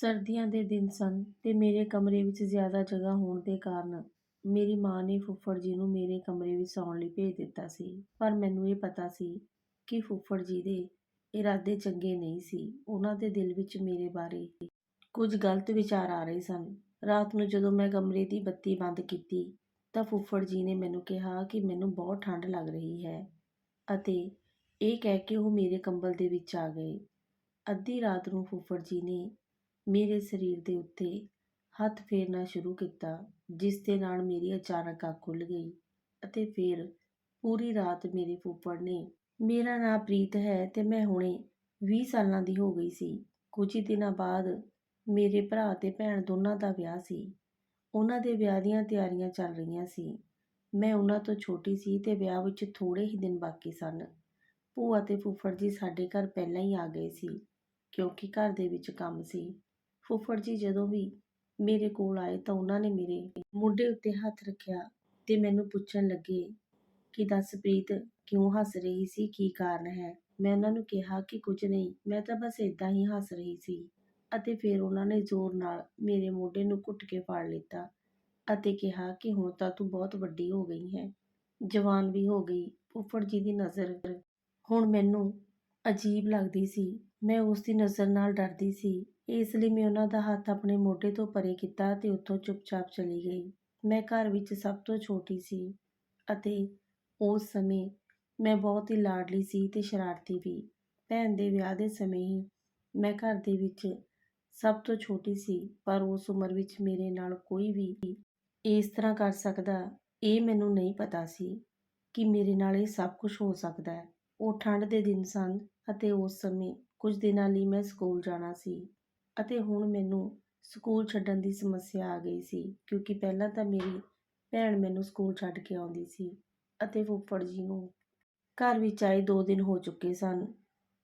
ਸਰਦੀਆਂ ਦੇ ਦਿਨ ਸਨ ਤੇ ਮੇਰੇ ਕਮਰੇ ਵਿੱਚ ਜ਼ਿਆਦਾ ਜਗ੍ਹਾ ਹੋਣ ਦੇ ਕਾਰਨ ਮੇਰੀ ਮਾਂ ਨੇ ਫੁੱਫੜ ਜੀ ਨੂੰ ਮੇਰੇ ਕਮਰੇ ਵਿੱਚ ਸੌਣ ਲਈ ਭੇਜ ਦਿੱਤਾ ਸੀ। ਪਰ ਮੈਨੂੰ ਇਹ ਪਤਾ ਸੀ ਕਿ ਫੁੱਫੜ ਜੀ ਦੇ ਇਰਾਦੇ ਚੰਗੇ ਨਹੀਂ ਸੀ। ਉਹਨਾਂ ਦੇ ਦਿਲ ਵਿੱਚ ਮੇਰੇ ਬਾਰੇ ਕੁਝ ਗਲਤ ਵਿਚਾਰ ਆ ਰਹੇ ਸਨ। ਰਾਤ ਨੂੰ ਜਦੋਂ ਮੈਂ ਕਮਰੇ ਦੀ ਬੱਤੀ ਬੰਦ ਕੀਤੀ ਤਾਂ ਫੁੱਫੜ ਜੀ ਨੇ ਮੈਨੂੰ ਕਿਹਾ ਕਿ ਮੈਨੂੰ ਬਹੁਤ ਠੰਡ ਲੱਗ ਰਹੀ ਹੈ ਅਤੇ ਇਹ ਕਹਿ ਕੇ ਉਹ ਮੇਰੇ ਕੰਬਲ ਦੇ ਵਿੱਚ ਆ ਗਏ। ਅੱਧੀ ਰਾਤ ਨੂੰ ਫੁੱਫੜ ਜੀ ਨੇ ਮੇਰੇ ਸਰੀਰ ਦੇ ਉੱਤੇ ਹੱਥ ਫੇਰਨਾ ਸ਼ੁਰੂ ਕੀਤਾ, ਜਿਸ ਦੇ ਨਾਲ ਮੇਰੀ ਅਚਾਨਕ ਅੱਖ ਖੁੱਲ੍ਹ ਗਈ ਅਤੇ ਫਿਰ ਪੂਰੀ ਰਾਤ ਮੇਰੇ ਫੁੱਫੜ ਨੇ ਮੇਰਾ ਨਾਂ ਪ੍ਰੀਤ ਹੈ ਅਤੇ ਮੈਂ ਹੁਣੇ ਵੀਹ ਸਾਲਾਂ ਦੀ ਹੋ ਗਈ ਸੀ। ਕੁਝ ਹੀ ਦਿਨਾਂ ਬਾਅਦ ਮੇਰੇ ਭਰਾ ਅਤੇ ਭੈਣ ਦੋਨਾਂ ਦਾ ਵਿਆਹ ਸੀ। ਉਹਨਾਂ ਦੇ ਵਿਆਹ ਦੀਆਂ ਤਿਆਰੀਆਂ ਚੱਲ ਰਹੀਆਂ ਸੀ। ਮੈਂ ਉਹਨਾਂ ਤੋਂ ਛੋਟੀ ਸੀ ਅਤੇ ਵਿਆਹ ਵਿੱਚ ਥੋੜ੍ਹੇ ਹੀ ਦਿਨ ਬਾਕੀ ਸਨ। ਭੂਆ ਅਤੇ ਫੁੱਫੜ ਜੀ ਸਾਡੇ ਘਰ ਪਹਿਲਾਂ ਹੀ ਆ ਗਏ ਸੀ, ਕਿਉਂਕਿ ਘਰ ਦੇ ਵਿੱਚ ਕੰਮ ਸੀ। ਫੁੱਫੜ ਜੀ ਜਦੋਂ ਵੀ ਮੇਰੇ ਕੋਲ ਆਏ ਤਾਂ ਉਹਨਾਂ ਨੇ ਮੇਰੇ ਮੋਢੇ ਉੱਤੇ ਹੱਥ ਰੱਖਿਆ ਤੇ ਮੈਨੂੰ ਪੁੱਛਣ ਲੱਗੇ ਕਿ, ਦੱਸ ਪ੍ਰੀਤ, ਕਿਉਂ ਹੱਸ ਰਹੀ ਸੀ? ਕੀ ਕਾਰਨ ਹੈ? ਮੈਂ ਉਹਨਾਂ ਨੂੰ ਕਿਹਾ ਕਿ ਕੁਝ ਨਹੀਂ, ਮੈਂ ਤਾਂ ਬਸ ਇਦਾਂ ਹੀ ਹੱਸ ਰਹੀ ਸੀ ਅਤੇ ਫਿਰ ਉਹਨਾਂ ਨੇ ਜ਼ੋਰ ਨਾਲ ਮੇਰੇ ਮੋਢੇ ਨੂੰ ਘੁੱਟ ਕੇ ਫੜ ਲਿੱਤਾ ਅਤੇ ਕਿਹਾ ਕਿ, ਹੁਣ ਤਾਂ ਤੂੰ ਬਹੁਤ ਵੱਡੀ ਹੋ ਗਈ ਹੈ, ਜਵਾਨ ਵੀ ਹੋ ਗਈ। ਫੁੱਫੜ ਜੀ ਦੀ ਨਜ਼ਰ ਹੁਣ ਮੈਨੂੰ ਅਜੀਬ ਲੱਗਦੀ ਸੀ। ਮੈਂ ਉਸ ਦੀ ਨਜ਼ਰ ਨਾਲ ਡਰਦੀ ਸੀ ਇਸ ਲਈ ਮੈਂ ਉਹਨਾਂ ਦਾ ਹੱਥ ਆਪਣੇ ਮੋਢੇ ਤੋਂ ਪਰੇ ਕੀਤਾ ਤੇ ਉੱਥੋਂ ਚੁੱਪਚਾਪ ਚਲੀ ਗਈ। ਮੈਂ ਘਰ ਵਿੱਚ ਸਭ ਤੋਂ ਛੋਟੀ ਸੀ ਅਤੇ ਉਸ ਸਮੇਂ ਮੈਂ ਬਹੁਤ ਹੀ ਲਾਡਲੀ ਸੀ ਤੇ ਸ਼ਰਾਰਤੀ ਵੀ। ਭੈਣ ਦੇ ਵਿਆਹ ਦੇ ਸਮੇਂ ਹੀ ਮੈਂ ਘਰ ਦੇ ਵਿੱਚ ਸਭ ਤੋਂ ਛੋਟੀ ਸੀ, ਪਰ ਉਸ ਉਮਰ ਵਿੱਚ ਮੇਰੇ ਨਾਲ ਕੋਈ ਵੀ ਇਸ ਤਰ੍ਹਾਂ ਕਰ ਸਕਦਾ, ਇਹ ਮੈਨੂੰ ਨਹੀਂ ਪਤਾ ਸੀ ਕਿ ਮੇਰੇ ਨਾਲ ਇਹ ਸਭ ਕੁਝ ਹੋ ਸਕਦਾ ਹੈ। ਉਹ ਠੰਡ ਦੇ ਦਿਨ ਸਨ ਅਤੇ ਉਸ ਸਮੇਂ ਕੁਝ ਦਿਨਾਂ ਲਈ ਮੈਂ ਸਕੂਲ ਜਾਣਾ ਸੀ। ਅਤੇ ਹੁਣ ਮੈਨੂੰ ਸਕੂਲ ਛੱਡਣ ਦੀ ਸਮੱਸਿਆ ਆ ਗਈ ਸੀ, ਕਿਉਂਕਿ ਪਹਿਲਾਂ ਤਾਂ ਮੇਰੀ ਭੈਣ ਮੈਨੂੰ ਸਕੂਲ ਛੱਡ ਕੇ ਆਉਂਦੀ ਸੀ ਅਤੇ ਫੁੱਫੜ ਜੀ ਨੂੰ ਘਰ ਵਿੱਚ ਆਏ 2 ਦਿਨ ਹੋ ਚੁੱਕੇ ਸਨ।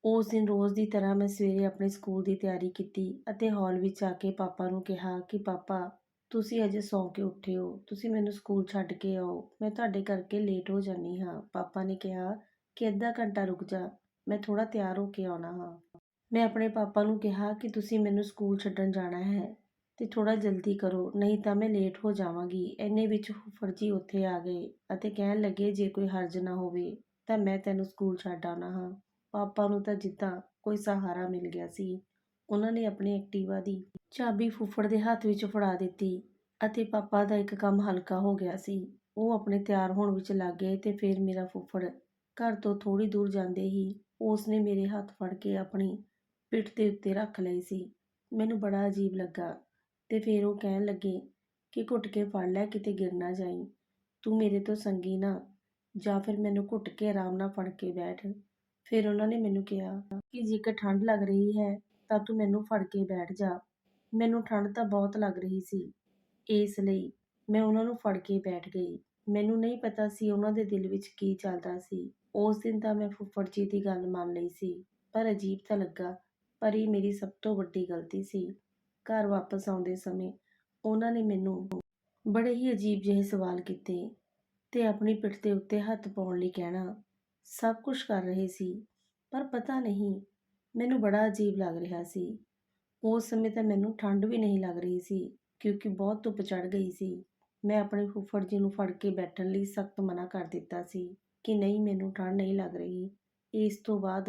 ਉਸ ਦਿਨ ਰੋਜ਼ ਦੀ ਤਰ੍ਹਾਂ ਮੈਂ ਸਵੇਰੇ ਆਪਣੇ ਸਕੂਲ ਦੀ ਤਿਆਰੀ ਕੀਤੀ ਅਤੇ ਹਾਲ ਵਿੱਚ ਆ ਕੇ ਪਾਪਾ ਨੂੰ ਕਿਹਾ ਕਿ, ਪਾਪਾ, ਤੁਸੀਂ ਅਜੇ ਸੌਂ ਕੇ ਉੱਠੇ ਹੋ, ਤੁਸੀਂ ਮੈਨੂੰ ਸਕੂਲ ਛੱਡ ਕੇ ਆਓ, ਮੈਂ ਤੁਹਾਡੇ ਕਰਕੇ ਲੇਟ ਹੋ ਜਾਨੀ ਹਾਂ। ਪਾਪਾ ਨੇ ਕਿਹਾ ਕਿ, ਅੱਧਾ ਘੰਟਾ ਰੁਕ ਜਾ, ਮੈਂ ਥੋੜਾ ਤਿਆਰ ਹੋ ਕੇ ਆਉਣਾ ਹਾਂ। ਮੈਂ ਆਪਣੇ ਪਾਪਾ ਨੂੰ ਕਿਹਾ ਕਿ ਤੁਸੀਂ ਮੈਨੂੰ ਸਕੂਲ ਛੱਡਣ ਜਾਣਾ ਹੈ ਤੇ ਥੋੜਾ ਜਲਦੀ ਕਰੋ, ਨਹੀਂ ਤਾਂ ਮੈਂ ਲੇਟ ਹੋ ਜਾਵਾਂਗੀ। ਐਨੇ ਵਿੱਚ ਫੁੱਫੜ ਜੀ ਉੱਥੇ ਆ ਗਏ ਅਤੇ ਕਹਿਣ ਲੱਗੇ, ਜੇ ਕੋਈ ਹਰਜ ਨਾ ਹੋਵੇ ਤਾਂ ਮੈਂ ਤੈਨੂੰ ਸਕੂਲ ਛੱਡ ਆਉਣਾ ਹਾਂ। ਪਾਪਾ ਨੂੰ ਤਾਂ ਜਿੱਦਾਂ ਕੋਈ ਸਹਾਰਾ ਮਿਲ ਗਿਆ ਸੀ। ਉਹਨਾਂ ਨੇ ਆਪਣੀ ਐਕਟਿਵਾ ਦੀ ਚਾਬੀ ਫੁੱਫੜ ਦੇ ਹੱਥ ਵਿੱਚ ਫੜਾ ਦਿੱਤੀ ਅਤੇ ਪਾਪਾ ਦਾ ਇੱਕ ਕੰਮ ਹਲਕਾ ਹੋ ਗਿਆ ਸੀ। ਉਹ ਆਪਣੇ ਤਿਆਰ ਹੋਣ ਵਿੱਚ ਲੱਗ ਗਏ ਤੇ ਫਿਰ ਮੇਰਾ ਫੁੱਫੜ ਘਰ ਤੋਂ ਥੋੜੀ ਦੂਰ ਜਾਂਦੇ ਹੀ ਉਸ ਨੇ ਮੇਰੇ ਹੱਥ ਫੜ ਕੇ ਆਪਣੀ ਪਿੱਠ ਦੇ ਉੱਤੇ ਰੱਖ ਲਈ ਸੀ। ਮੈਨੂੰ ਬੜਾ ਅਜੀਬ ਲੱਗਾ ਅਤੇ ਫਿਰ ਉਹ ਕਹਿਣ ਲੱਗੇ ਕਿ ਘੁੱਟ ਕੇ ਫੜ ਲੈ, ਕਿਤੇ ਗਿਰ ਨਾ ਜਾਈਂ। ਤੂੰ ਮੇਰੇ ਤੋਂ ਸੰਗੀ ਨਾ, ਜਾਂ ਫਿਰ ਮੈਨੂੰ ਘੁੱਟ ਕੇ ਆਰਾਮ ਨਾਲ ਫੜ ਕੇ ਬੈਠ। ਫਿਰ ਉਹਨਾਂ ਨੇ ਮੈਨੂੰ ਕਿਹਾ ਕਿ ਜੇਕਰ ਠੰਡ ਲੱਗ ਰਹੀ ਹੈ, ਤਾਂ ਤੂੰ ਮੈਨੂੰ ਫੜ ਕੇ ਬੈਠ ਜਾ। ਮੈਨੂੰ ਠੰਡ ਤਾਂ ਬਹੁਤ ਲੱਗ ਰਹੀ ਸੀ। ਇਸ ਲਈ ਮੈਂ ਉਹਨਾਂ ਨੂੰ ਫੜ ਕੇ ਬੈਠ ਗਈ। ਮੈਨੂੰ ਨਹੀਂ ਪਤਾ ਸੀ ਉਹਨਾਂ ਦੇ ਦਿਲ ਵਿੱਚ ਕੀ ਚੱਲਦਾ ਸੀ। ਉਸ ਦਿਨ ਤਾਂ ਮੈਂ ਫੁੱਫੜ ਜੀ ਦੀ ਗੱਲ ਮੰਨ ਲਈ ਸੀ, ਪਰ ਅਜੀਬ ਤਾਂ ਲੱਗਾ ਪਰ ਇਹ ਮੇਰੀ ਸਭ ਤੋਂ ਵੱਡੀ ਗਲਤੀ ਸੀ। ਘਰ ਵਾਪਸ ਆਉਂਦੇ ਸਮੇਂ ਉਹਨਾਂ ਨੇ ਮੈਨੂੰ ਬੜੇ ਹੀ ਅਜੀਬ ਜਿਹੇ ਸਵਾਲ ਕੀਤੇ ਤੇ ਆਪਣੀ ਪਿੱਠ ਦੇ ਉੱਤੇ ਹੱਥ ਪਾਉਣ ਲਈ ਕਹਿਣਾ, ਸਭ ਕੁਝ ਕਰ ਰਹੇ ਸੀ, ਪਰ ਪਤਾ ਨਹੀਂ, ਮੈਨੂੰ ਬੜਾ ਅਜੀਬ ਲੱਗ ਰਿਹਾ ਸੀ। ਉਸ ਸਮੇਂ ਤਾਂ ਮੈਨੂੰ ਠੰਡ ਵੀ ਨਹੀਂ ਲੱਗ ਰਹੀ ਸੀ, ਕਿਉਂਕਿ ਬਹੁਤ ਧੁੱਪ ਚੜ ਗਈ ਸੀ। ਮੈਂ ਆਪਣੇ ਫੁੱਫੜ ਜੀ ਨੂੰ ਫੜ ਕੇ ਬੈਠਣ ਲਈ ਸਖਤ ਮਨਾ ਕਰ ਦਿੱਤਾ ਸੀ ਕਿ ਨਹੀਂ, ਮੈਨੂੰ ਠੰਡ ਨਹੀਂ ਲੱਗ ਰਹੀ। ਇਸ ਤੋਂ ਬਾਅਦ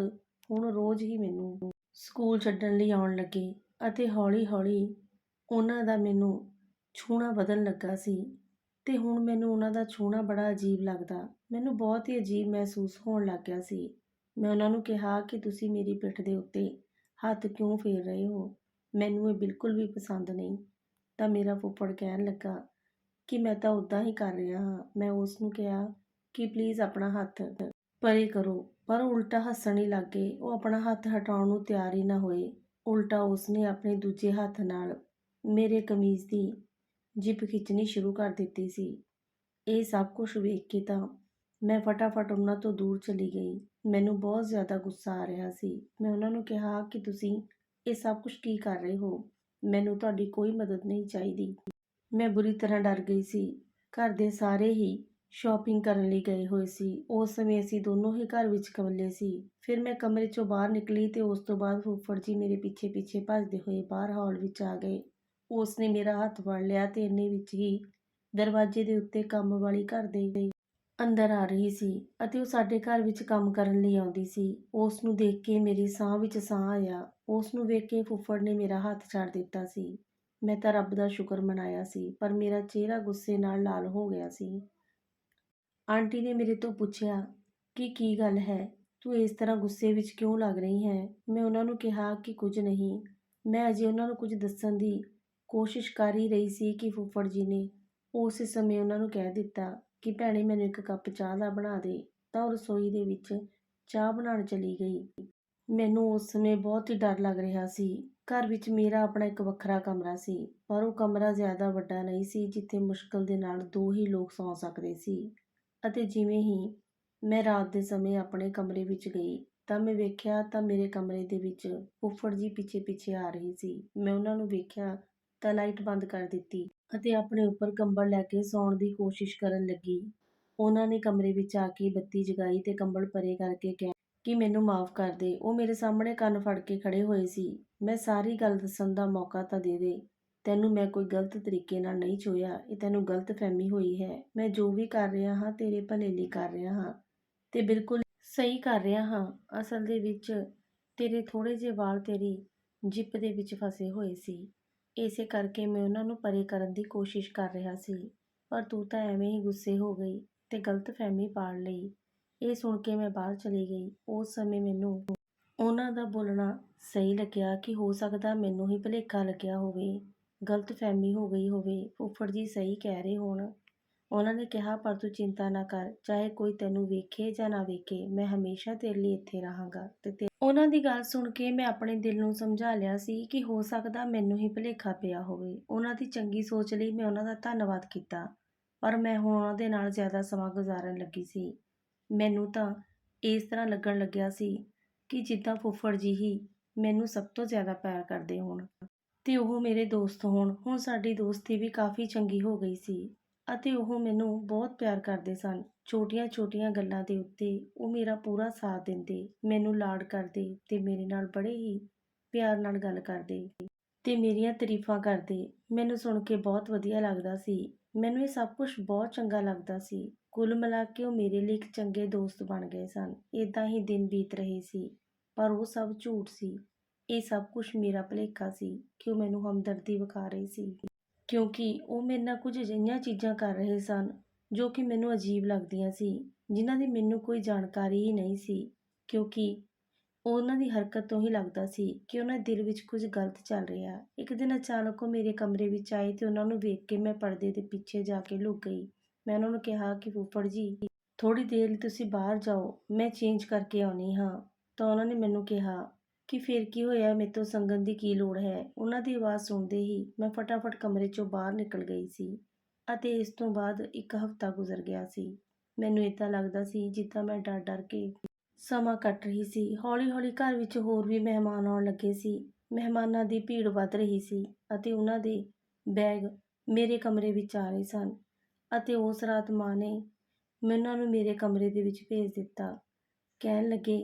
ਹੁਣ ਰੋਜ਼ ਹੀ ਮੈਨੂੰ ਸਕੂਲ ਛੱਡਣ ਲਈ ਆਉਣ ਲੱਗੇ ਅਤੇ ਹੌਲੀ-ਹੌਲੀ ਉਹਨਾਂ ਦਾ ਮੈਨੂੰ ਛੂਹਣਾ ਵਧਣ ਲੱਗਾ ਸੀ ਅਤੇ ਹੁਣ ਮੈਨੂੰ ਉਹਨਾਂ ਦਾ ਛੂਹਣਾ ਬੜਾ ਅਜੀਬ ਲੱਗਦਾ। ਮੈਨੂੰ ਬਹੁਤ ਹੀ ਅਜੀਬ ਮਹਿਸੂਸ ਹੋਣ ਲੱਗ ਗਿਆ ਸੀ। ਮੈਂ ਉਹਨਾਂ ਨੂੰ ਕਿਹਾ ਕਿ ਤੁਸੀਂ ਮੇਰੀ ਪਿੱਠ ਦੇ ਉੱਤੇ ਹੱਥ ਕਿਉਂ ਫੇਰ ਰਹੇ ਹੋ? ਮੈਨੂੰ ਇਹ ਬਿਲਕੁਲ ਵੀ ਪਸੰਦ ਨਹੀਂ। ਤਾਂ ਮੇਰਾ ਫੁੱਫੜ ਕਹਿਣ ਲੱਗਾ ਕਿ ਮੈਂ ਤਾਂ ਉੱਦਾਂ ਹੀ ਕਰ ਰਿਹਾ ਹਾਂ। ਮੈਂ ਉਸ ਨੂੰ ਕਿਹਾ ਕਿ ਪਲੀਜ਼ ਆਪਣਾ ਹੱਥ ਪਰੇ ਕਰੋ। ਪਰ ਉਲਟਾ ਹੱਸਣ ਹੀ ਲੱਗ ਗਏ। ਉਹ ਆਪਣਾ ਹੱਥ ਹਟਾਉਣ ਨੂੰ ਤਿਆਰ ਹੀ ਨਾ ਹੋਏ। ਉਲਟਾ ਉਸਨੇ ਆਪਣੇ ਦੂਜੇ ਹੱਥ ਨਾਲ ਮੇਰੇ ਕਮੀਜ਼ ਦੀ ਜਿਪ ਖਿੱਚਣੀ ਸ਼ੁਰੂ ਕਰ ਦਿੱਤੀ ਸੀ। ਇਹ ਸਭ ਕੁਝ ਵੇਖ ਕੇ ਤਾਂ ਮੈਂ ਫਟਾਫਟ ਉਹਨਾਂ ਤੋਂ ਦੂਰ ਚਲੀ ਗਈ। ਮੈਨੂੰ ਬਹੁਤ ਜ਼ਿਆਦਾ ਗੁੱਸਾ ਆ ਰਿਹਾ ਸੀ। ਮੈਂ ਉਹਨਾਂ ਨੂੰ ਕਿਹਾ ਕਿ ਤੁਸੀਂ ਇਹ ਸਭ ਕੁਝ ਕੀ ਕਰ ਰਹੇ ਹੋ? ਮੈਨੂੰ ਤੁਹਾਡੀ ਕੋਈ ਮਦਦ ਨਹੀਂ ਚਾਹੀਦੀ। ਮੈਂ ਬੁਰੀ ਤਰ੍ਹਾਂ ਡਰ ਗਈ ਸੀ। ਘਰ ਦੇ ਸਾਰੇ ਹੀ ਸ਼ਾਪਿੰਗ ਕਰਨ ਲਈ ਗਏ ਹੋਏ ਸੀ। ਉਸ ਸਮੇਂ ਅਸੀਂ ਦੋਨੋਂ ਹੀ ਘਰ ਵਿੱਚ ਇਕੱਲੇ ਸੀ। ਫਿਰ ਮੈਂ ਕਮਰੇ ਚੋਂ ਬਾਹਰ ਨਿਕਲੀ ਤੇ ਉਸ ਤੋਂ ਬਾਅਦ ਫੁੱਫੜ ਜੀ ਮੇਰੇ ਪਿੱਛੇ ਪਿੱਛੇ ਭੱਜਦੇ ਹੋਏ ਬਾਹਰ ਹਾਲ ਵਿੱਚ ਆ ਗਏ। ਉਸ ਨੇ ਮੇਰਾ ਹੱਥ ਫੜ ਲਿਆ ਤੇ ਇੰਨੇ ਵਿੱਚ ਹੀ ਦਰਵਾਜ਼ੇ ਦੇ ਉੱਤੇ ਕੰਮ ਵਾਲੀ ਘਰ ਦੇ ਅੰਦਰ ਆ ਰਹੀ ਸੀ ਅਤੇ ਉਹ ਸਾਡੇ ਘਰ ਵਿੱਚ ਕੰਮ ਕਰਨ ਲਈ ਆਉਂਦੀ ਸੀ। ਉਸ ਨੂੰ ਦੇਖ ਕੇ ਮੇਰੀ ਸਾਹ ਵਿੱਚ ਸਾਹ ਆਇਆ। ਉਸ ਨੂੰ ਵੇਖ ਕੇ ਫੁੱਫੜ ਨੇ ਮੇਰਾ ਹੱਥ ਛੱਡ ਦਿੱਤਾ ਸੀ। ਮੈਂ ਤਾਂ ਰੱਬ ਦਾ ਸ਼ੁਕਰ ਮਨਾਇਆ ਸੀ, ਪਰ ਮੇਰਾ ਚਿਹਰਾ ਗੁੱਸੇ ਨਾਲ ਲਾਲ ਹੋ ਗਿਆ ਸੀ। ਆਂਟੀ ਨੇ ਮੇਰੇ ਤੋਂ ਪੁੱਛਿਆ ਕਿ ਕੀ ਗੱਲ ਹੈ? ਤੂੰ ਇਸ ਤਰ੍ਹਾਂ ਗੁੱਸੇ ਵਿੱਚ ਕਿਉਂ ਲੱਗ ਰਹੀ ਹੈ? ਮੈਂ ਉਹਨਾਂ ਨੂੰ ਕਿਹਾ ਕਿ ਕੁਝ ਨਹੀਂ। ਮੈਂ ਅਜੇ ਉਹਨਾਂ ਨੂੰ ਕੁਝ ਦੱਸਣ ਦੀ ਕੋਸ਼ਿਸ਼ ਕਰ ਹੀ ਰਹੀ ਸੀ ਕਿ ਫੁੱਫੜ ਜੀ ਨੇ ਉਸ ਸਮੇਂ ਉਹਨਾਂ ਨੂੰ ਕਹਿ ਦਿੱਤਾ ਕਿ ਭੈਣੇ ਮੈਨੂੰ ਇੱਕ ਕੱਪ ਚਾਹ ਦਾ ਬਣਾ ਦੇ। ਤਾਂ ਉਹ ਰਸੋਈ ਦੇ ਵਿੱਚ ਚਾਹ ਬਣਾਉਣ ਚਲੀ ਗਈ। ਮੈਨੂੰ ਉਸ ਸਮੇਂ ਬਹੁਤ ਹੀ ਡਰ ਲੱਗ ਰਿਹਾ ਸੀ। ਘਰ ਵਿੱਚ ਮੇਰਾ ਆਪਣਾ ਇੱਕ ਵੱਖਰਾ ਕਮਰਾ ਸੀ, ਪਰ ਉਹ ਕਮਰਾ ਜ਼ਿਆਦਾ ਵੱਡਾ ਨਹੀਂ ਸੀ, ਜਿੱਥੇ ਮੁਸ਼ਕਲ ਦੇ ਨਾਲ ਦੋ ਹੀ ਲੋਕ ਸੌਂ ਸਕਦੇ ਸੀ। ਅਤੇ ਜਿਵੇਂ ਹੀ ਮੈਂ ਰਾਤ ਦੇ ਸਮੇਂ ਆਪਣੇ ਕਮਰੇ ਵਿੱਚ ਗਈ, ਤਾਂ ਮੈਂ ਵੇਖਿਆ ਤਾਂ ਮੇਰੇ ਕਮਰੇ ਦੇ ਵਿੱਚ ਫੁੱਫੜ ਜੀ ਪਿੱਛੇ ਪਿੱਛੇ ਆ ਰਹੀ ਸੀ। ਮੈਂ ਉਹਨਾਂ ਨੂੰ ਵੇਖਿਆ ਤਾਂ ਲਾਈਟ ਬੰਦ ਕਰ ਦਿੱਤੀ ਅਤੇ ਆਪਣੇ ਉੱਪਰ ਕੰਬਲ ਲੈ ਕੇ ਸੌਣ ਦੀ ਕੋਸ਼ਿਸ਼ ਕਰਨ ਲੱਗੀ। ਉਹਨਾਂ ਨੇ ਕਮਰੇ ਵਿੱਚ ਆ ਕੇ ਬੱਤੀ ਜਗਾਈ ਤੇ ਕੰਬਲ ਪਰੇ ਕਰਕੇ ਕਿਹਾ ਕਿ ਮੈਨੂੰ ਮਾਫ ਕਰ ਦੇ। ਉਹ ਮੇਰੇ ਸਾਹਮਣੇ ਕੰਨ ਫੜ ਕੇ ਖੜੇ ਹੋਏ ਸੀ। ਮੈਂ ਸਾਰੀ ਗੱਲ ਦੱਸਣ ਦਾ ਮੌਕਾ ਤਾਂ ਦੇ ਦੇ। ਤੈਨੂੰ ਮੈਂ ਕੋਈ ਗਲਤ ਤਰੀਕੇ ਨਾਲ ਨਹੀਂ ਛੋਇਆ ਇਹ ਤੈਨੂੰ ਗਲਤ ਫਹਿਮੀ ਹੋਈ ਹੈ। ਮੈਂ ਜੋ ਵੀ ਕਰ ਰਿਹਾ ਹਾਂ, ਤੇਰੇ ਭਲੇ ਲਈ ਕਰ ਰਿਹਾ ਹਾਂ। ਤੇ ਬਿਲਕੁਲ ਸਹੀ ਕਰ ਰਿਹਾ ਹਾਂ। ਅਸਲ ਦੇ ਵਿੱਚ ਤੇਰੇ ਥੋੜੇ ਜਿਹੇ ਵਾਲ ਤੇਰੀ ਜਿੱਪ ਦੇ ਵਿੱਚ ਫਸੇ ਹੋਏ ਸੀ। ਇਸੇ ਕਰਕੇ ਮੈਂ ਉਹਨਾਂ ਨੂੰ ਪਰੇ ਕਰਨ ਦੀ ਕੋਸ਼ਿਸ਼ ਕਰ ਰਿਹਾ ਸੀ। ਪਰ ਤੂੰ ਤਾਂ ਐਵੇਂ ਹੀ ਗੁੱਸੇ ਹੋ ਗਈ ਤੇ ਗਲਤ ਫਹਿਮੀ ਪਾਲ ਲਈ। ਇਹ ਸੁਣ ਕੇ ਮੈਂ ਬਾਹਰ ਚਲੀ ਗਈ। ਉਸ ਸਮੇਂ ਮੈਨੂੰ ਉਹਨਾਂ ਦਾ ਬੋਲਣਾ ਸਹੀ ਲੱਗਿਆ ਕਿ ਹੋ ਸਕਦਾ ਮੈਨੂੰ ਹੀ ਭਲੇਖਾ ਲੱਗਿਆ ਹੋਵੇ। ਗਲਤ ਫਹਿਮੀ ਹੋ ਗਈ ਹੋਵੇ, ਫੁੱਫੜ ਜੀ ਸਹੀ ਕਹਿ ਰਹੇ ਹੋਣ। ਉਹਨਾਂ ਨੇ ਕਿਹਾ, ਪਰ ਤੂੰ ਚਿੰਤਾ ਨਾ ਕਰ, ਚਾਹੇ ਕੋਈ ਤੈਨੂੰ ਵੇਖੇ ਜਾਂ ਨਾ ਵੇਖੇ, ਮੈਂ ਹਮੇਸ਼ਾ ਤੇਰੇ ਲਈ ਇੱਥੇ ਰਹਾਂਗਾ। ਤੇ ਤੇ ਉਹਨਾਂ ਦੀ ਗੱਲ ਸੁਣ ਕੇ ਮੈਂ ਆਪਣੇ ਦਿਲ ਨੂੰ ਸਮਝਾ ਲਿਆ ਸੀ ਕਿ ਹੋ ਸਕਦਾ ਮੈਨੂੰ ਹੀ ਭੁਲੇਖਾ ਪਿਆ ਹੋਵੇ। ਉਹਨਾਂ ਦੀ ਚੰਗੀ ਸੋਚ ਲਈ ਮੈਂ ਉਹਨਾਂ ਦਾ ਧੰਨਵਾਦ ਕੀਤਾ, ਪਰ ਮੈਂ ਹੁਣ ਉਹਨਾਂ ਦੇ ਨਾਲ ਜ਼ਿਆਦਾ ਸਮਾਂ ਗੁਜ਼ਾਰਨ ਲੱਗੀ ਸੀ। ਮੈਨੂੰ ਤਾਂ ਇਸ ਤਰ੍ਹਾਂ ਲੱਗਣ ਲੱਗਿਆ ਸੀ ਕਿ ਜਿੱਦਾਂ ਫੁੱਫੜ ਜੀ ਹੀ ਮੈਨੂੰ ਸਭ ਤੋਂ ਜ਼ਿਆਦਾ ਪਿਆਰ ਕਰਦੇ ਹੋਣ। ਤੇ ਉਹ ਮੇਰੇ ਦੋਸਤ ਹੋਣ। ਹੁਣ ਸਾਡੀ ਦੋਸਤੀ ਵੀ ਕਾਫੀ ਚੰਗੀ ਹੋ ਗਈ ਸੀ ਅਤੇ ਉਹ ਮੈਨੂੰ ਬਹੁਤ ਪਿਆਰ ਕਰਦੇ ਸਨ। ਛੋਟੀਆਂ-ਛੋਟੀਆਂ ਗੱਲਾਂ ਦੇ ਉੱਤੇ ਉਹ ਮੇਰਾ ਪੂਰਾ ਸਾਥ ਦਿੰਦੇ, ਮੈਨੂੰ ਲਾਡ ਕਰਦੇ ਤੇ ਮੇਰੇ ਨਾਲ ਬੜੇ ਹੀ ਪਿਆਰ ਨਾਲ ਗੱਲ ਕਰਦੇ ਤੇ ਮੇਰੀਆਂ ਤਾਰੀਫਾਂ ਕਰਦੇ। ਮੈਨੂੰ ਸੁਣ ਕੇ ਬਹੁਤ ਵਧੀਆ ਲੱਗਦਾ ਸੀ। ਮੈਨੂੰ ਇਹ ਸਭ ਕੁਝ ਬਹੁਤ ਚੰਗਾ ਲੱਗਦਾ ਸੀ। ਕੁੱਲ ਮਿਲਾ ਕੇ ਉਹ ਮੇਰੇ ਲਈ ਇੱਕ ਚੰਗੇ ਦੋਸਤ ਬਣ ਗਏ ਸਨ। ਇਦਾਂ ਹੀ ਦਿਨ ਬੀਤ ਰਹੇ ਸੀ, ਪਰ ਉਹ ਸਭ ਝੂਠ ਸੀ। ਇਹ ਸਭ ਕੁਝ ਮੇਰਾ ਭੁਲੇਖਾ ਸੀ ਕਿ ਉਹ ਮੈਨੂੰ ਹਮਦਰਦੀ ਵਿਖਾ ਰਹੀ ਸੀ। ਕਿਉਂਕਿ ਉਹ ਮੇਰੇ ਨਾਲ ਕੁਝ ਅਜਿਹੀਆਂ ਚੀਜ਼ਾਂ ਕਰ ਰਹੇ ਸਨ ਜੋ ਕਿ ਮੈਨੂੰ ਅਜੀਬ ਲੱਗਦੀਆਂ ਸੀ, ਜਿਨ੍ਹਾਂ ਦੀ ਮੈਨੂੰ ਕੋਈ ਜਾਣਕਾਰੀ ਹੀ ਨਹੀਂ ਸੀ। ਕਿਉਂਕਿ ਉਹਨਾਂ ਦੀ ਹਰਕਤ ਤੋਂ ਹੀ ਲੱਗਦਾ ਸੀ ਕਿ ਉਹਨਾਂ ਦਿਲ ਵਿੱਚ ਕੁਝ ਗਲਤ ਚੱਲ ਰਿਹਾ। ਇੱਕ ਦਿਨ ਅਚਾਨਕ ਉਹ ਮੇਰੇ ਕਮਰੇ ਵਿੱਚ ਆਏ ਤੇ ਉਹਨਾਂ ਨੂੰ ਵੇਖ ਕੇ ਮੈਂ ਪਰਦੇ ਦੇ ਪਿੱਛੇ ਜਾ ਕੇ ਲੁਕ ਗਈ। ਮੈਂ ਉਹਨਾਂ ਨੂੰ ਕਿਹਾ ਕਿ, ਫੁੱਫੜ ਜੀ ਥੋੜੀ ਦੇਰ ਲਈ ਤੁਸੀਂ ਬਾਹਰ ਜਾਓ, ਮੈਂ ਚੇਂਜ ਕਰਕੇ ਆਉਣੀ ਹਾਂ। ਤਾਂ ਉਹਨਾਂ ਨੇ ਮੈਨੂੰ ਕਿਹਾ ਕਿ ਫਿਰ ਕੀ ਹੋਇਆ? ਮੇਰੇ ਤੋਂ ਸੰਗਨ ਦੀ ਕੀ ਲੋੜ ਹੈ? ਉਹਨਾਂ ਦੀ ਆਵਾਜ਼ ਸੁਣਦੇ ਹੀ ਮੈਂ ਫਟਾਫਟ ਕਮਰੇ ਚੋਂ ਬਾਹਰ ਨਿਕਲ ਗਈ ਸੀ ਅਤੇ ਇਸ ਤੋਂ ਬਾਅਦ ਇੱਕ ਹਫ਼ਤਾ ਗੁਜ਼ਰ ਗਿਆ ਸੀ। ਮੈਨੂੰ ਇਦਾਂ ਲੱਗਦਾ ਸੀ ਜਿੱਦਾਂ ਮੈਂ ਡਰ ਡਰ ਕੇ ਸਮਾਂ ਕੱਟ ਰਹੀ ਸੀ। ਹੌਲੀ-ਹੌਲੀ ਘਰ ਵਿੱਚ ਹੋਰ ਵੀ ਮਹਿਮਾਨ ਆਉਣ ਲੱਗੇ ਸੀ। ਮਹਿਮਾਨਾਂ ਦੀ ਭੀੜ ਵੱਧ ਰਹੀ ਸੀ ਅਤੇ ਉਹਨਾਂ ਦੇ ਬੈਗ ਮੇਰੇ ਕਮਰੇ ਵਿੱਚ ਆ ਰਹੇ ਸਨ ਅਤੇ ਉਸ ਰਾਤ ਮਾਂ ਨੇ ਮੈਨੂੰ ਨੂੰ ਮੇਰੇ ਕਮਰੇ ਦੇ ਵਿੱਚ ਭੇਜ ਦਿੱਤਾ। ਕਹਿਣ ਲੱਗੇ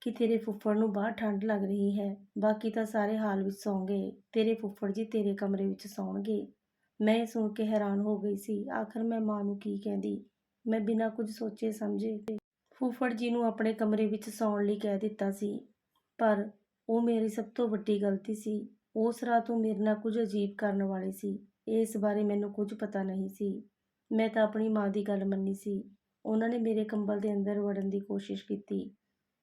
ਕਿ ਤੇਰੇ ਫੁੱਫੜ ਨੂੰ ਬਾਹਰ ਠੰਡ ਲੱਗ ਰਹੀ ਹੈ। ਬਾਕੀ ਤਾਂ ਸਾਰੇ ਹਾਲ ਵਿੱਚ ਸੌਂ ਗਏ। ਤੇਰੇ ਫੁੱਫੜ ਜੀ ਤੇਰੇ ਕਮਰੇ ਵਿੱਚ ਸੌਣਗੇ। ਮੈਂ ਇਹ ਸੁਣ ਕੇ ਹੈਰਾਨ ਹੋ ਗਈ ਸੀ। ਆਖਰ ਮੈਂ ਮਾਂ ਨੂੰ ਕੀ ਕਹਿੰਦੀ? ਮੈਂ ਬਿਨਾਂ ਕੁਝ ਸੋਚੇ ਸਮਝੇ ਫੁੱਫੜ ਜੀ ਨੂੰ ਆਪਣੇ ਕਮਰੇ ਵਿੱਚ ਸੌਣ ਲਈ ਕਹਿ ਦਿੱਤਾ ਸੀ। ਪਰ ਉਹ ਮੇਰੀ ਸਭ ਤੋਂ ਵੱਡੀ ਗਲਤੀ ਸੀ। ਉਸ ਰਾਤ ਉਹ ਮੇਰੇ ਨਾਲ ਕੁਝ ਅਜੀਬ ਕਰਨ ਵਾਲੇ ਸੀ। ਇਸ ਬਾਰੇ ਮੈਨੂੰ ਕੁਝ ਪਤਾ ਨਹੀਂ ਸੀ। ਮੈਂ ਤਾਂ ਆਪਣੀ ਮਾਂ ਦੀ ਗੱਲ ਮੰਨੀ ਸੀ। ਉਹਨਾਂ ਨੇ ਮੇਰੇ ਕੰਬਲ ਦੇ ਅੰਦਰ ਵੜਨ ਦੀ ਕੋਸ਼ਿਸ਼ ਕੀਤੀ।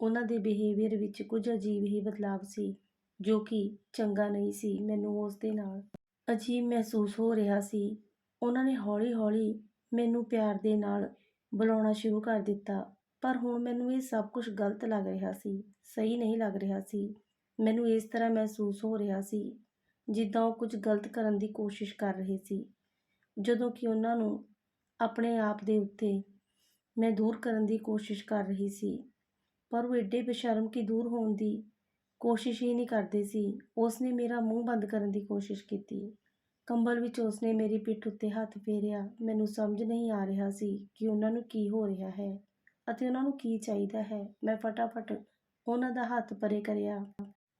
ਉਹਨਾਂ ਦੇ ਬਿਹੇਵੀਅਰ ਵਿੱਚ ਕੁਝ ਅਜੀਬ ਹੀ ਬਦਲਾਵ ਸੀ, ਜੋ ਕਿ ਚੰਗਾ ਨਹੀਂ ਸੀ ਮੈਨੂੰ ਉਸ ਦੇ ਨਾਲ। ਅਜੀਬ ਮਹਿਸੂਸ ਹੋ ਰਿਹਾ ਸੀ। ਉਹਨਾਂ ਨੇ ਹੌਲੀ-ਹੌਲੀ ਮੈਨੂੰ ਪਿਆਰ ਦੇ ਨਾਲ ਬੁਲਾਉਣਾ ਸ਼ੁਰੂ ਕਰ ਦਿੱਤਾ, ਪਰ ਹੁਣ ਮੈਨੂੰ ਇਹ ਸਭ ਕੁਝ ਗਲਤ ਲੱਗ ਰਿਹਾ ਸੀ, ਸਹੀ ਨਹੀਂ ਲੱਗ ਰਿਹਾ ਸੀ। ਮੈਨੂੰ ਇਸ ਤਰ੍ਹਾਂ ਮਹਿਸੂਸ ਹੋ ਰਿਹਾ ਸੀ, ਜਿੱਦਾਂ ਉਹ ਕੁਝ ਗਲਤ ਕਰਨ ਦੀ ਕੋਸ਼ਿਸ਼ ਕਰ ਰਹੇ ਸੀ। ਜਦੋਂ ਕਿ ਉਹਨਾਂ ਨੂੰ ਆਪਣੇ ਆਪ ਦੇ ਉੱਤੇ ਮੈਂ ਦੂਰ ਕਰਨ ਦੀ ਕੋਸ਼ਿਸ਼ ਕਰ ਰਹੀ ਸੀ। ਪਰ ਉਹ ਏਡੇ ਬੇਸ਼ਰਮ ਕਿ ਦੂਰ ਹੋਣ ਦੀ ਕੋਸ਼ਿਸ਼ ਹੀ ਨਹੀਂ ਕਰਦੇ ਸੀ। ਉਸ ਨੇ ਮੇਰਾ ਮੂੰਹ ਬੰਦ ਕਰਨ ਦੀ ਕੋਸ਼ਿਸ਼ ਕੀਤੀ। ਕੰਬਲ ਵਿੱਚ ਉਸਨੇ ਮੇਰੀ ਪਿੱਠ ਉੱਤੇ ਹੱਥ ਫੇਰਿਆ। ਮੈਨੂੰ ਸਮਝ ਨਹੀਂ ਆ ਰਿਹਾ ਸੀ ਕਿ ਉਹਨਾਂ ਨੂੰ ਕੀ ਹੋ ਰਿਹਾ ਹੈ ਅਤੇ ਉਹਨਾਂ ਨੂੰ ਕੀ ਚਾਹੀਦਾ ਹੈ। ਮੈਂ ਫਟਾਫਟ ਉਹਨਾਂ ਦਾ ਹੱਥ ਪਰੇ ਕਰਿਆ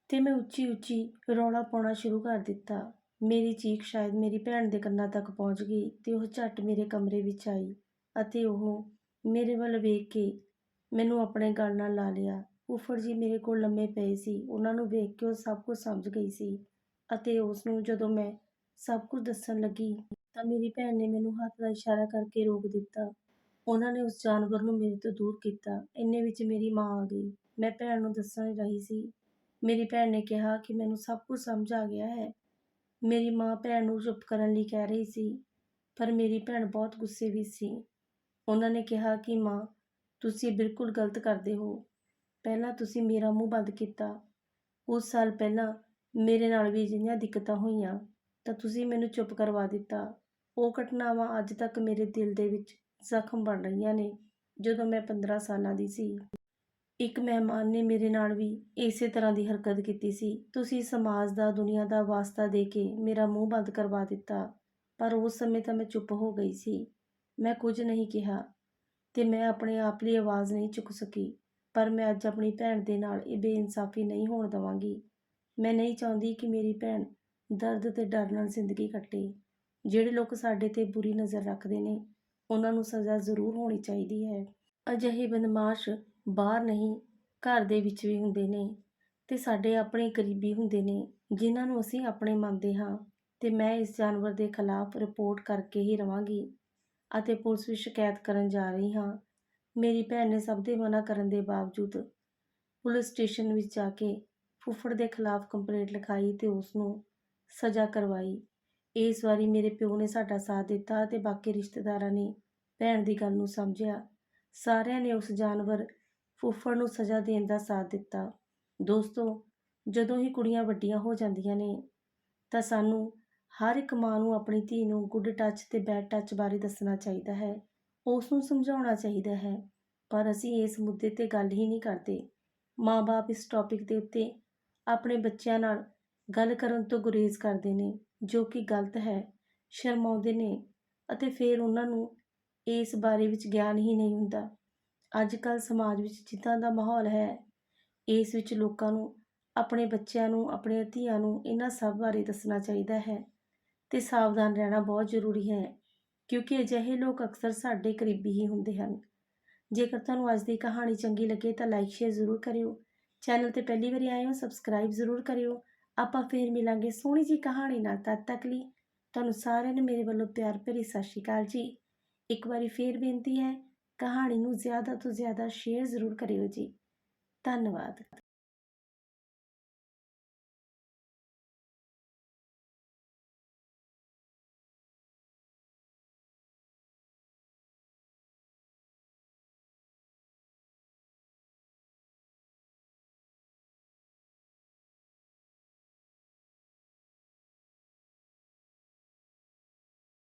ਤੇ ਮੈਂ ਉੱਚੀ ਉੱਚੀ ਰੌਲਾ ਪਾਉਣਾ ਸ਼ੁਰੂ ਕਰ ਦਿੱਤਾ। ਮੇਰੀ ਚੀਖ ਸ਼ਾਇਦ ਮੇਰੀ ਭੈਣ ਦੇ ਕੰਨਾਂ ਤੱਕ ਪਹੁੰਚ ਗਈ ਤੇ ਉਹ ਝੱਟ ਮੇਰੇ ਕਮਰੇ ਵਿੱਚ ਆਈ ਅਤੇ ਉਹ ਮੇਰੇ ਵੱਲ ਵੇਖ ਕੇ ਮੈਨੂੰ ਆਪਣੇ ਗਲ ਨਾਲ ਲਾ ਲਿਆ। ਫੁੱਫੜ ਜੀ ਮੇਰੇ ਕੋਲ ਲੰਮੇ ਪਏ ਸੀ। ਉਹਨਾਂ ਨੂੰ ਵੇਖ ਕੇ ਉਹ ਸਭ ਕੁਝ ਸਮਝ ਗਈ ਸੀ ਅਤੇ ਉਸ ਨੂੰ ਜਦੋਂ ਮੈਂ ਸਭ ਕੁਝ ਦੱਸਣ ਲੱਗੀ ਤਾਂ ਮੇਰੀ ਭੈਣ ਨੇ ਮੈਨੂੰ ਹੱਥ ਦਾ ਇਸ਼ਾਰਾ ਕਰਕੇ ਰੋਕ ਦਿੱਤਾ। ਉਹਨਾਂ ਨੇ ਉਸ ਜਾਨਵਰ ਨੂੰ ਮੇਰੇ ਤੋਂ ਦੂਰ ਕੀਤਾ। ਇੰਨੇ ਵਿੱਚ ਮੇਰੀ ਮਾਂ ਆ ਗਈ। ਮੈਂ ਭੈਣ ਨੂੰ ਦੱਸਣ ਰਹੀ ਸੀ। ਮੇਰੀ ਭੈਣ ਨੇ ਕਿਹਾ ਕਿ ਮੈਨੂੰ ਸਭ ਕੁਝ ਸਮਝ ਆ ਗਿਆ ਹੈ। ਮੇਰੀ ਮਾਂ ਭੈਣ ਨੂੰ ਚੁੱਪ ਕਰਨ ਲਈ ਕਹਿ ਰਹੀ ਸੀ, ਪਰ ਮੇਰੀ ਭੈਣ ਬਹੁਤ ਗੁੱਸੇ ਵਿੱਚ ਸੀ। ਉਹਨਾਂ ਨੇ ਕਿਹਾ ਕਿ ਮਾਂ ਤੁਸੀਂ ਬਿਲਕੁਲ ਗਲਤ ਕਰਦੇ ਹੋ। ਪਹਿਲਾਂ ਤੁਸੀਂ ਮੇਰਾ ਮੂੰਹ ਬੰਦ ਕੀਤਾ। ਉਸ ਸਾਲ ਪਹਿਲਾਂ ਮੇਰੇ ਨਾਲ ਵੀ ਅਜਿਹੀਆਂ ਦਿੱਕਤਾਂ ਹੋਈਆਂ, ਤਾਂ ਤੁਸੀਂ ਮੈਨੂੰ ਚੁੱਪ ਕਰਵਾ ਦਿੱਤਾ। ਉਹ ਘਟਨਾਵਾਂ ਅੱਜ ਤੱਕ ਮੇਰੇ ਦਿਲ ਦੇ ਵਿੱਚ ਜ਼ਖਮ ਬਣ ਰਹੀਆਂ ਨੇ, ਜਦੋਂ ਮੈਂ 15 ਸਾਲਾਂ ਦੀ ਸੀ। ਇੱਕ ਮਹਿਮਾਨ ਨੇ ਮੇਰੇ ਨਾਲ ਵੀ ਇਸੇ ਤਰ੍ਹਾਂ ਦੀ ਹਰਕਤ ਕੀਤੀ ਸੀ। ਤੁਸੀਂ ਸਮਾਜ ਦਾ, ਦੁਨੀਆ ਦਾ ਵਾਸਤਾ ਦੇ ਕੇ ਮੇਰਾ ਮੂੰਹ ਬੰਦ ਕਰਵਾ ਦਿੱਤਾ, ਪਰ ਉਸ ਸਮੇਂ ਤਾਂ ਮੈਂ ਚੁੱਪ ਹੋ ਗਈ ਸੀ। ਮੈਂ ਕੁਝ ਨਹੀਂ ਕਿਹਾ। ਤੇ ਮੈਂ ਆਪਣੇ ਆਪ ਲਈ ਆਵਾਜ਼ ਨਹੀਂ ਚੁੱਕ ਸਕੀ, ਪਰ ਮੈਂ ਅੱਜ ਆਪਣੀ ਭੈਣ ਦੇ ਨਾਲ ਇਹ ਬੇਇਨਸਾਫੀ ਨਹੀਂ ਹੋਣ ਦਵਾਂਗੀ। ਮੈਂ ਨਹੀਂ ਚਾਹੁੰਦੀ ਕਿ ਮੇਰੀ ਭੈਣ ਦਰਦ ਤੇ ਡਰ ਨਾਲ ਜ਼ਿੰਦਗੀ ਕੱਟੇ, ਜਿਹੜੇ ਲੋਕ ਸਾਡੇ ਤੇ ਬੁਰੀ ਨਜ਼ਰ ਰੱਖਦੇ ਨੇ, ਉਹਨਾਂ ਨੂੰ ਸਜ਼ਾ ਜ਼ਰੂਰ ਹੋਣੀ ਚਾਹੀਦੀ ਹੈ। ਅਜਿਹੇ ਬਦਮਾਸ਼ ਬਾਹਰ ਨਹੀਂ, ਘਰ ਦੇ ਵਿੱਚ ਵੀ ਹੁੰਦੇ ਨੇ ਤੇ ਸਾਡੇ ਆਪਣੇ ਕਰੀਬੀ ਹੁੰਦੇ ਨੇ, ਜਿਨ੍ਹਾਂ ਨੂੰ ਅਸੀਂ ਆਪਣੇ ਮੰਨਦੇ ਹਾਂ ਤੇ ਮੈਂ ਇਸ ਜਾਨਵਰ ਦੇ ਖਿਲਾਫ ਰਿਪੋਰਟ ਕਰਕੇ ਹੀ ਰਵਾਂਗੀ। ਅਤੇ ਪੁਲਿਸ ਵਿੱਚ ਸ਼ਿਕਾਇਤ ਕਰਨ ਜਾ ਰਹੀ ਹਾਂ। ਮੇਰੀ ਭੈਣ ਨੇ ਸਭ ਦੇ ਮਨਾ ਕਰਨ ਦੇ ਬਾਵਜੂਦ ਪੁਲਿਸ ਸਟੇਸ਼ਨ ਵਿੱਚ ਜਾ ਕੇ ਫੁੱਫੜ ਦੇ ਖਿਲਾਫ ਕੰਪਲੇਂਟ ਲਿਖਾਈ ਤੇ ਉਸ ਨੂੰ ਸਜ਼ਾ ਕਰਵਾਈ। ਇਸ ਵਾਰੀ ਮੇਰੇ ਪਿਓ ਨੇ ਸਾਡਾ ਸਾਥ ਦਿੱਤਾ ਤੇ ਬਾਕੀ ਰਿਸ਼ਤੇਦਾਰਾਂ ਨੇ ਭੈਣ ਦੀ ਗੱਲ ਨੂੰ ਸਮਝਿਆ। ਸਾਰਿਆਂ ਨੇ ਉਸ ਜਾਨਵਰ ਫੁੱਫੜ ਨੂੰ ਸਜ਼ਾ ਦੇਣ ਦਾ ਸਾਥ ਦਿੱਤਾ। ਦੋਸਤੋ, ਜਦੋਂ ਹੀ ਕੁੜੀਆਂ ਵੱਡੀਆਂ ਹੋ ਜਾਂਦੀਆਂ ਨੇ ਤਾਂ ਸਾਨੂੰ ਹਰ ਇੱਕ ਮਾਂ ਨੂੰ ਆਪਣੀ ਧੀ ਨੂੰ ਗੁੱਡ ਟੱਚ ਤੇ ਬੈਡ ਟੱਚ ਬਾਰੇ ਦੱਸਣਾ ਚਾਹੀਦਾ ਹੈ, ਉਸ ਨੂੰ ਸਮਝਾਉਣਾ ਚਾਹੀਦਾ ਹੈ, ਪਰ ਅਸੀਂ ਇਸ ਮੁੱਦੇ ਤੇ ਗੱਲ ਹੀ ਨਹੀਂ ਕਰਦੇ। ਮਾਂ-ਬਾਪ ਇਸ ਟੌਪਿਕ ਦੇ ਉੱਤੇ ਆਪਣੇ ਬੱਚਿਆਂ ਨਾਲ ਗੱਲ ਕਰਨ ਤੋਂ ਗੁਰੇਜ਼ ਕਰਦੇ ਨੇ, ਜੋ ਕਿ ਗਲਤ ਹੈ, ਸ਼ਰਮਾਉਂਦੇ ਨੇ ਅਤੇ ਫਿਰ ਉਹਨਾਂ ਨੂੰ ਇਸ ਬਾਰੇ ਵਿੱਚ ਗਿਆਨ ਹੀ ਨਹੀਂ ਹੁੰਦਾ। ਅੱਜ ਕੱਲ ਸਮਾਜ ਵਿੱਚ ਜਿੱਦਾਂ ਦਾ ਮਾਹੌਲ ਹੈ, ਇਸ ਵਿੱਚ ਲੋਕਾਂ ਨੂੰ, ਆਪਣੇ ਬੱਚਿਆਂ ਨੂੰ ਆਪਣੇ ਧੀਆਂ ਨੂੰ ਇਹਨਾਂ ਸਭ ਬਾਰੇ ਦੱਸਣਾ ਚਾਹੀਦਾ ਹੈ। ਤੇ ਸਾਵਧਾਨ ਰਹਿਣਾ ਬਹੁਤ ਜ਼ਰੂਰੀ ਹੈ, ਕਿਉਂਕਿ ਅਜਿਹੇ ਲੋਕ ਅਕਸਰ ਸਾਡੇ ਕਰੀਬੀ ਹੀ ਹੁੰਦੇ ਹਨ। ਜੇਕਰ ਤੁਹਾਨੂੰ ਅੱਜ ਦੀ ਕਹਾਣੀ ਚੰਗੀ ਲੱਗੇ ਤਾਂ ਲਾਈਕ ਸ਼ੇਅਰ ਜ਼ਰੂਰ ਕਰਿਓ। ਚੈਨਲ ਤੇ ਪਹਿਲੀ ਵਾਰੀ ਆਏ ਹੋ ਸਬਸਕ੍ਰਾਈਬ ਜ਼ਰੂਰ ਕਰਿਓ। ਆਪਾਂ ਫੇਰ ਮਿਲਾਂਗੇ ਸੋਹਣੀ ਜੀ ਕਹਾਣੀ ਨਾਲ ਤਦ ਤੱਕ ਲਈ। ਤੁਹਾਨੂੰ ਸਾਰਿਆਂ ਨੂੰ ਮੇਰੇ ਵੱਲੋਂ ਪਿਆਰ ਭਰੀ ਸਤਿ ਸ਼੍ਰੀ ਅਕਾਲ ਜੀ। ਇੱਕ ਵਾਰੀ ਫੇਰ ਬੇਨਤੀ ਹੈ, ਕਹਾਣੀ ਨੂੰ ਜ਼ਿਆਦਾ ਤੋਂ ਜ਼ਿਆਦਾ ਸ਼ੇਅਰ ਜ਼ਰੂਰ ਕਰਿਓ ਜੀ। ਧੰਨਵਾਦ।